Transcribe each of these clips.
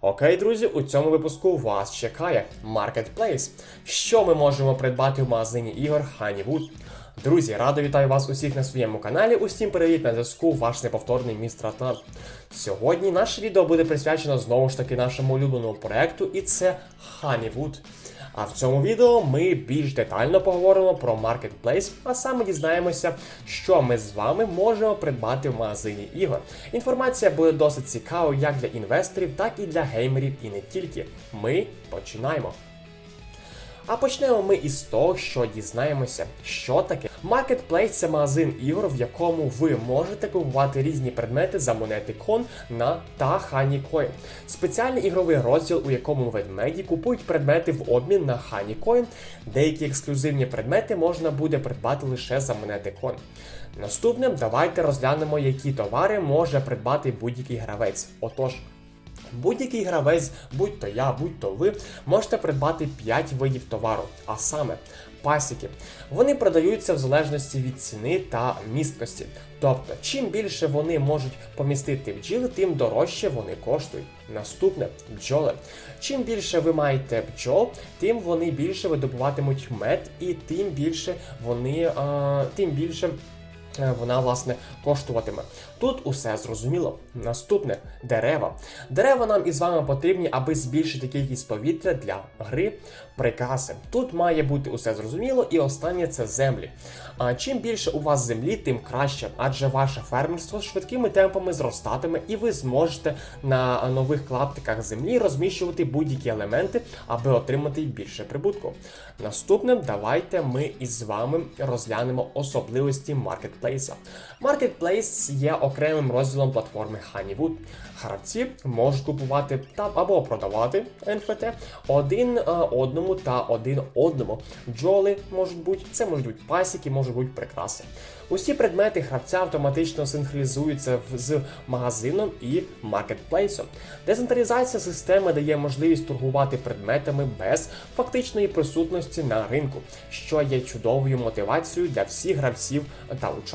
Окей, друзі, у цьому випуску вас чекає Marketplace. Що ми можемо придбати в магазині ігор Honeywood? Друзі, радо вітаю вас усіх на своєму каналі. Усім привіт на зв'язку, ваш неповторний містер Атлант. Сьогодні наше відео буде присвячено знову ж таки нашому улюбленому проекту, і це Honeywood. А в цьому відео ми більш детально поговоримо про Marketplace, а саме дізнаємося, що ми з вами можемо придбати в магазині ігор. Інформація буде досить цікавою як для інвесторів, так і для геймерів, і не тільки. Ми починаємо. А почнемо ми із того, що дізнаємося, що таке. Marketplace – це магазин ігор, в якому ви можете купувати різні предмети за монети Кон на та Honeycoin. Спеціальний ігровий розділ, у якому ведмеді купують предмети в обмін на Honeycoin. Деякі ексклюзивні предмети можна буде придбати лише за монети Кон. Наступним давайте розглянемо, які товари може придбати будь-який гравець. Отож. Будь-який гравець, будь то я, будь то ви, можете придбати 5 видів товару, а саме пасіки. Вони продаються в залежності від ціни та місткості. Тобто, чим більше вони можуть помістити бджіл, тим дорожче вони коштують. Наступне бджоли. Чим більше ви маєте бджол, тим вони більше видобуватимуть мед, і тим більше вони а, тим більше. Е, Вона власне коштуватиме. Тут усе зрозуміло. Наступне дерева. Дерева нам із вами потрібні, аби збільшити кількість повітря для гри прикраси. Тут має бути усе зрозуміло, і останнє це землі. А чим більше у вас землі, тим краще, адже ваше фермерство швидкими темпами зростатиме, і ви зможете на нових клаптиках землі розміщувати будь-які елементи, аби отримати більше прибутку. Наступним давайте ми із вами розглянемо особливості маркетплейса. Маркетплейс є окремим розділом платформи Honeywood. Гравці можуть купувати та або продавати NFT один е, одному та один одному. Бджоли можуть бути, це можуть бути пасіки, можуть бути прикраси. Усі предмети гравця автоматично синхронізуються з магазином і маркетплейсом. Децентралізація системи дає можливість торгувати предметами без фактичної присутності на ринку, що є чудовою мотивацією для всіх гравців та учасників.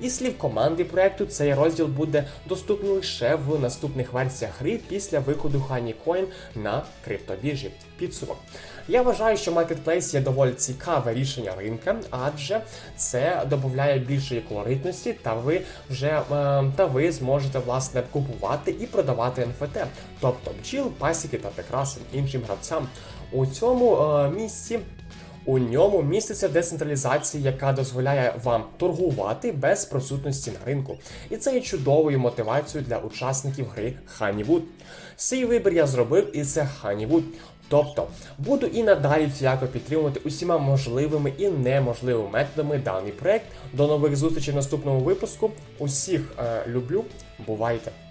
І слів команди проекту, цей розділ буде доступний лише в наступних версіях гри після виходу Honeycoin на криптобіржі. Підсумок. Я вважаю, що Marketplace є доволі цікаве рішення ринка, адже це додає більшої колоритності, та ви вже е, та ви зможете власне купувати і продавати NFT, тобто бджіл, пасіки та прикраси іншим гравцям. У цьому е, місці у ньому міститься децентралізація, яка дозволяє вам торгувати без присутності на ринку. І це є чудовою мотивацією для учасників гри Honeywood. Свій вибір я зробив, і це Honeywood. Тобто буду і надалі всіляко підтримувати усіма можливими і неможливими методами даний проект. До нових зустрічей в наступному випуску. Усіх е, люблю. Бувайте!